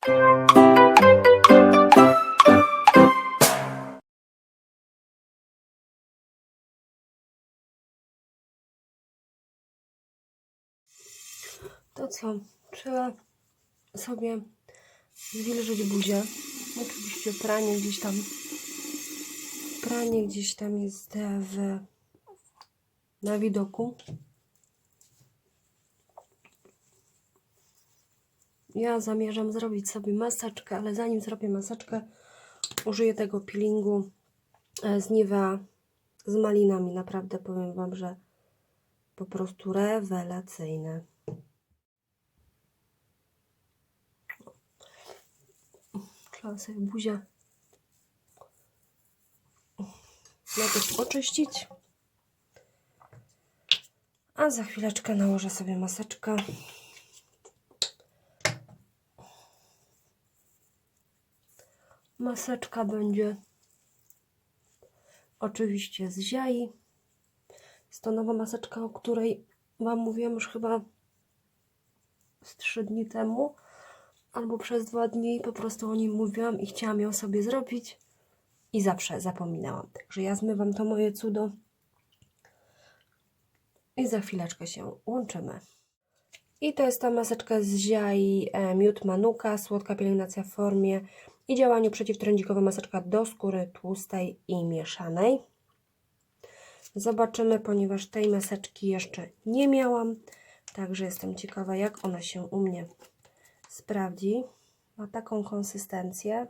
To co? Trzeba sobie zwilżyć buzię. Oczywiście pranie gdzieś tam pranie gdzieś tam jest w, na widoku. Ja zamierzam zrobić sobie maseczkę, ale zanim zrobię maseczkę, użyję tego peelingu e, z Nivea z malinami. Naprawdę powiem Wam, że po prostu rewelacyjne. Trzeba sobie buzię najpierw oczyścić. A za chwileczkę nałożę sobie maseczkę. Maseczka będzie oczywiście z ziai. Jest to nowa maseczka, o której Wam mówiłam już chyba z 3 dni temu, albo przez dwa dni. Po prostu o nim mówiłam i chciałam ją sobie zrobić i zawsze zapominałam. Także ja zmywam to moje cudo i za chwileczkę się łączymy. I to jest ta maseczka z Ziai e, Miód Manuka, słodka pielęgnacja w formie i działaniu przeciwtrądzikowa maseczka do skóry tłustej i mieszanej. Zobaczymy, ponieważ tej maseczki jeszcze nie miałam, także jestem ciekawa, jak ona się u mnie sprawdzi. Ma taką konsystencję.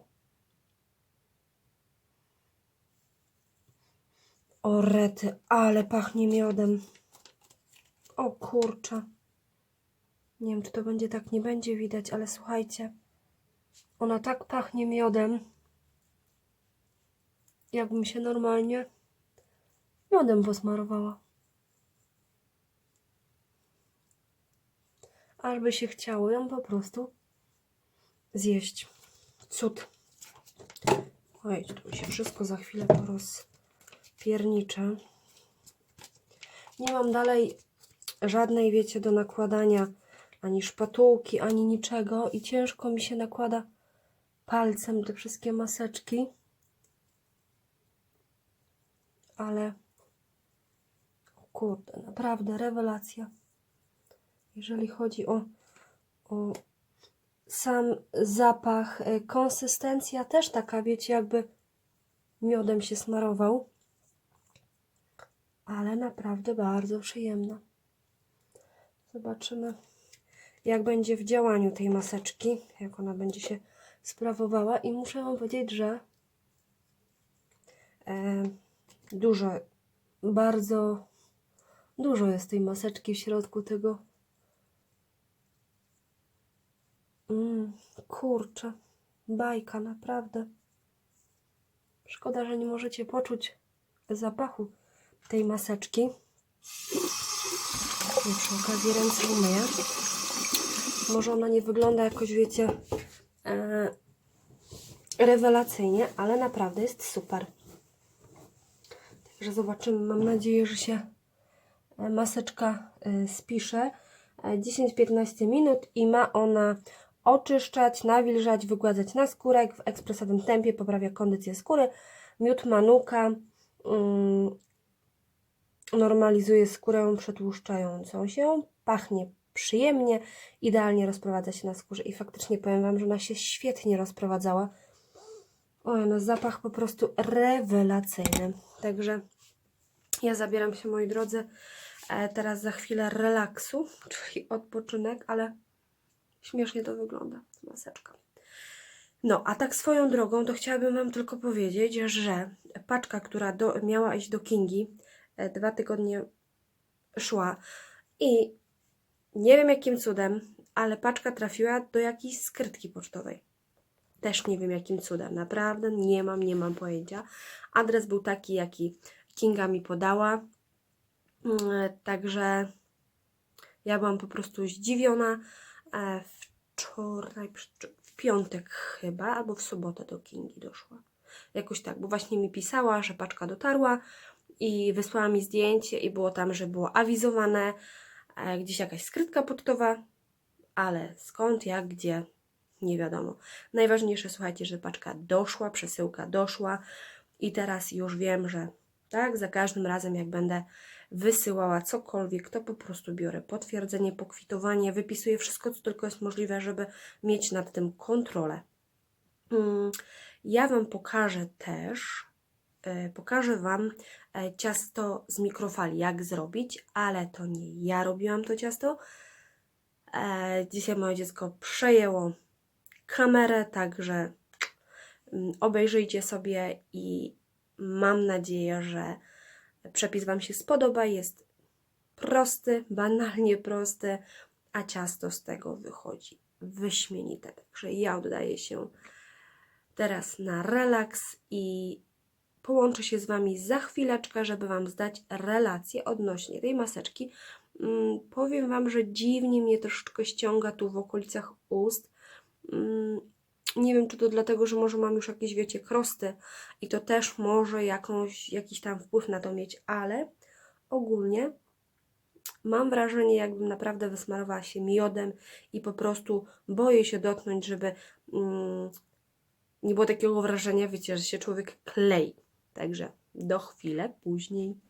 O rety, ale pachnie miodem. O kurczę. Nie wiem, czy to będzie tak, nie będzie widać, ale słuchajcie. Ona tak pachnie miodem. Jakbym się normalnie miodem posmarowała. Aż by się chciało ją po prostu zjeść. Cud. Oj, tu mi się wszystko za chwilę porozpierniczę. Nie mam dalej żadnej, wiecie, do nakładania ani szpatułki, ani niczego i ciężko mi się nakłada palcem te wszystkie maseczki. Ale kurde, naprawdę rewelacja. Jeżeli chodzi o, o sam zapach, e, konsystencja też taka, wiecie, jakby miodem się smarował. Ale naprawdę bardzo przyjemna. Zobaczymy, jak będzie w działaniu tej maseczki, jak ona będzie się sprawowała. I muszę Wam powiedzieć, że e, dużo, bardzo dużo jest tej maseczki w środku tego. Mm, kurczę, bajka, naprawdę. Szkoda, że nie możecie poczuć zapachu tej maseczki. I przy okazji ręce umyję. Może ona nie wygląda jakoś, wiecie, rewelacyjnie, ale naprawdę jest super. Także zobaczymy. Mam nadzieję, że się e, maseczka e, spisze. E, 10-15 minut i ma ona oczyszczać, nawilżać, wygładzać naskórek w ekspresowym tempie, poprawia kondycję skóry. Miód manuka mm, normalizuje skórę przetłuszczającą się, pachnie przyjemnie, idealnie rozprowadza się na skórze i faktycznie powiem Wam, że ona się świetnie rozprowadzała. Oj, no zapach po prostu rewelacyjny. Także ja zabieram się, moi drodzy, e, teraz za chwilę relaksu, czyli odpoczynek, ale śmiesznie to wygląda, maseczka. No, a tak swoją drogą, to chciałabym Wam tylko powiedzieć, że paczka, która do, miała iść do Kingi, e, dwa tygodnie szła i nie wiem jakim cudem, ale paczka trafiła do jakiejś skrytki pocztowej. Też nie wiem jakim cudem, naprawdę nie mam, nie mam pojęcia. Adres był taki, jaki Kinga mi podała, Mm, także ja byłam po prostu zdziwiona. E, Wczoraj, w piątek chyba, albo w sobotę do Kingi doszła. Jakoś tak, bo właśnie mi pisała, że paczka dotarła i wysłała mi zdjęcie i było tam, że było awizowane e, gdzieś jakaś skrytka pocztowa, ale skąd, jak, gdzie, nie wiadomo. Najważniejsze, słuchajcie, że paczka doszła, przesyłka doszła i teraz już wiem, że tak, za każdym razem jak będę wysyłała cokolwiek, to po prostu biorę potwierdzenie, pokwitowanie, wypisuję wszystko, co tylko jest możliwe, żeby mieć nad tym kontrolę. Mm, Ja Wam pokażę też, pokażę Wam e, ciasto z mikrofali, jak zrobić, ale to nie ja robiłam to ciasto. E, Dzisiaj moje dziecko przejęło kamerę, także mm, obejrzyjcie sobie i mam nadzieję, że przepis Wam się spodoba. Jest prosty, banalnie prosty, a ciasto z tego wychodzi wyśmienite. Także ja oddaję się teraz na relaks i połączę się z Wami za chwileczkę, żeby Wam zdać relację odnośnie tej maseczki. Mm, powiem Wam, że dziwnie mnie troszeczkę ściąga tu w okolicach ust. Mm, nie wiem, czy to dlatego, że może mam już jakieś, wiecie, krosty i to też może jakąś, jakiś tam wpływ na to mieć, ale ogólnie mam wrażenie, jakbym naprawdę wysmarowała się miodem i po prostu boję się dotknąć, żeby mm, nie było takiego wrażenia, wiecie, że się człowiek klei. Także do chwilę później.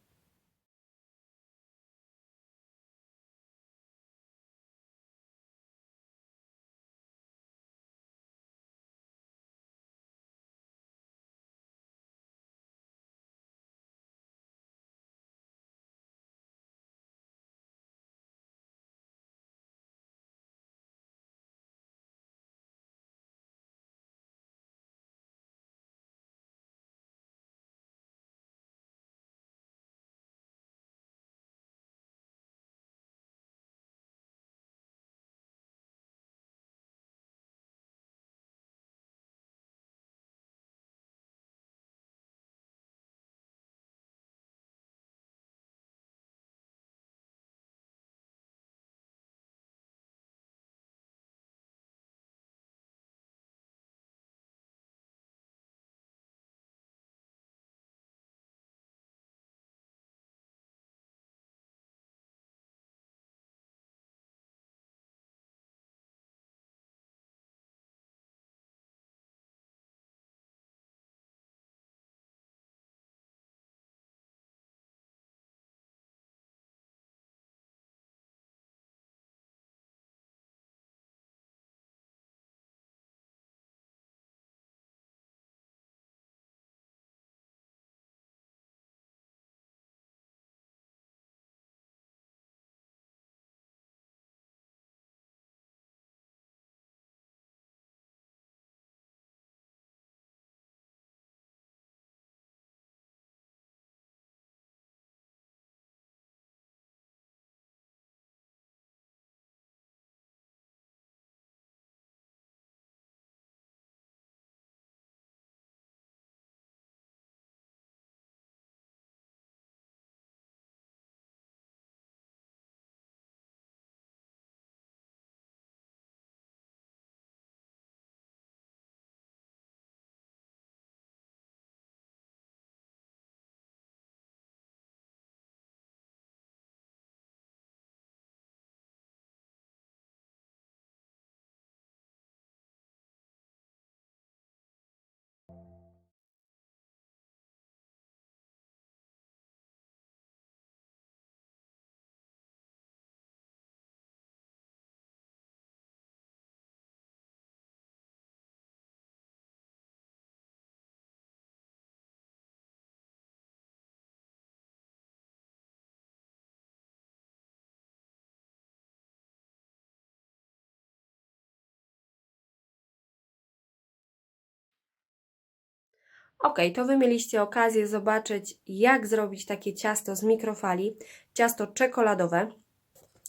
Ok, to Wy mieliście okazję zobaczyć, jak zrobić takie ciasto z mikrofali, ciasto czekoladowe.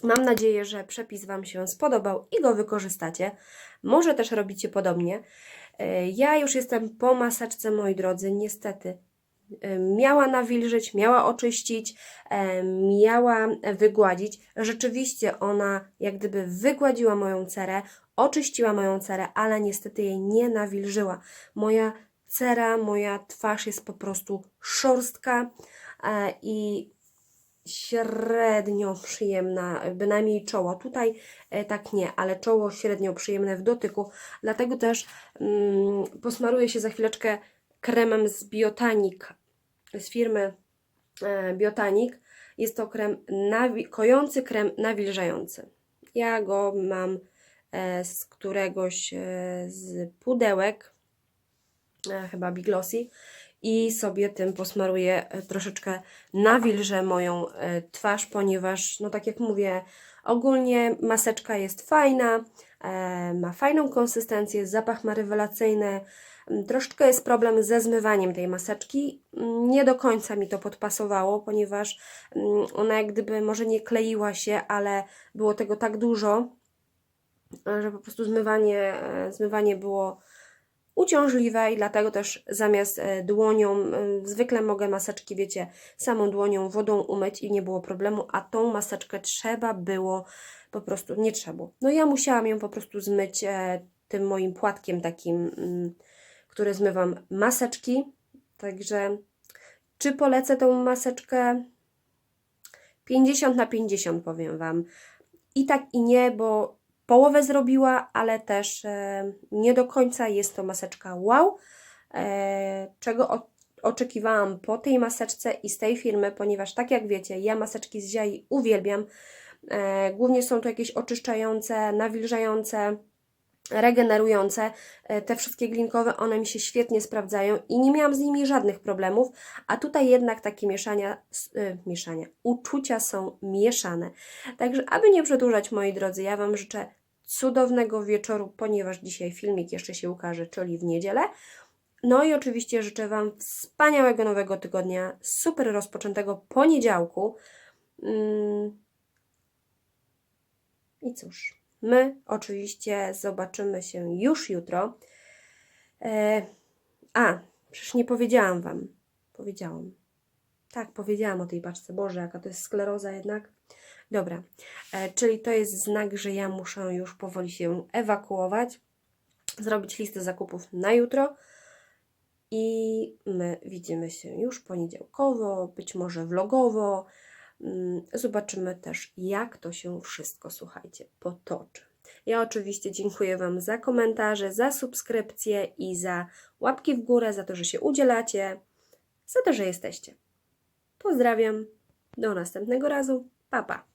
Mam nadzieję, że przepis Wam się spodobał i go wykorzystacie. Może też robicie podobnie. E, Ja już jestem po maseczce, moi drodzy, niestety. E, Miała nawilżyć, miała oczyścić, e, miała wygładzić. Rzeczywiście ona jak gdyby wygładziła moją cerę, oczyściła moją cerę, ale niestety jej nie nawilżyła. Moja cera, moja twarz jest po prostu szorstka e, i średnio przyjemna, bynajmniej czoło. Tutaj e, tak nie, ale czoło średnio przyjemne w dotyku. Dlatego też mm, posmaruję się za chwileczkę kremem z Biotanik, z firmy e, Biotanik. Jest to krem kojący krem nawilżający. Ja go mam z któregoś z pudełek, e, chyba Biglossy i sobie tym posmaruję e, troszeczkę nawilżę moją e, twarz, ponieważ, no tak jak mówię, ogólnie maseczka jest fajna, ma fajną konsystencję, zapach ma rewelacyjny. Mm, Troszeczkę jest problem ze zmywaniem tej maseczki. Mm, Nie do końca mi to podpasowało, ponieważ mm, ona jak gdyby może nie kleiła się, ale było tego tak dużo, że po prostu zmywanie, zmywanie było uciążliwe i dlatego też zamiast e, dłonią, zwykle mogę maseczki, wiecie, samą dłonią wodą umyć i nie było problemu, a tą maseczkę trzeba było po prostu, nie trzeba. No ja musiałam ją po prostu zmyć e, tym moim płatkiem takim, mm, który zmywam maseczki, także czy polecę tą maseczkę? 50 na 50 powiem Wam. I tak i nie, bo połowę zrobiła, ale też e, nie do końca jest to maseczka wow, e, czego oczekiwałam po tej maseczce i z tej firmy, ponieważ tak jak wiecie, ja maseczki z Ziai uwielbiam. E, głównie są to jakieś oczyszczające, nawilżające, regenerujące. Te wszystkie glinkowe, one mi się świetnie sprawdzają i nie miałam z nimi żadnych problemów, a tutaj jednak takie mieszania, mieszania, uczucia są mieszane. Także, aby nie przedłużać, moi drodzy, ja Wam życzę cudownego wieczoru, ponieważ dzisiaj filmik jeszcze się ukaże, czyli w niedzielę. No i oczywiście życzę Wam wspaniałego nowego tygodnia, super rozpoczętego poniedziałku. Mm. I cóż, my oczywiście zobaczymy się już jutro. E, a, przecież nie powiedziałam Wam. Powiedziałam. Tak, powiedziałam o tej paczce. Boże, jaka to jest skleroza jednak. Dobra, e, czyli to jest znak, że ja muszę już powoli się ewakuować, zrobić listę zakupów na jutro i my widzimy się już poniedziałkowo, być może vlogowo. Mm, Zobaczymy też, jak to się wszystko, słuchajcie, potoczy. Ja oczywiście dziękuję Wam za komentarze, za subskrypcje i za łapki w górę, za to, że się udzielacie, za to, że jesteście. Pozdrawiam. Do następnego razu. Pa, pa.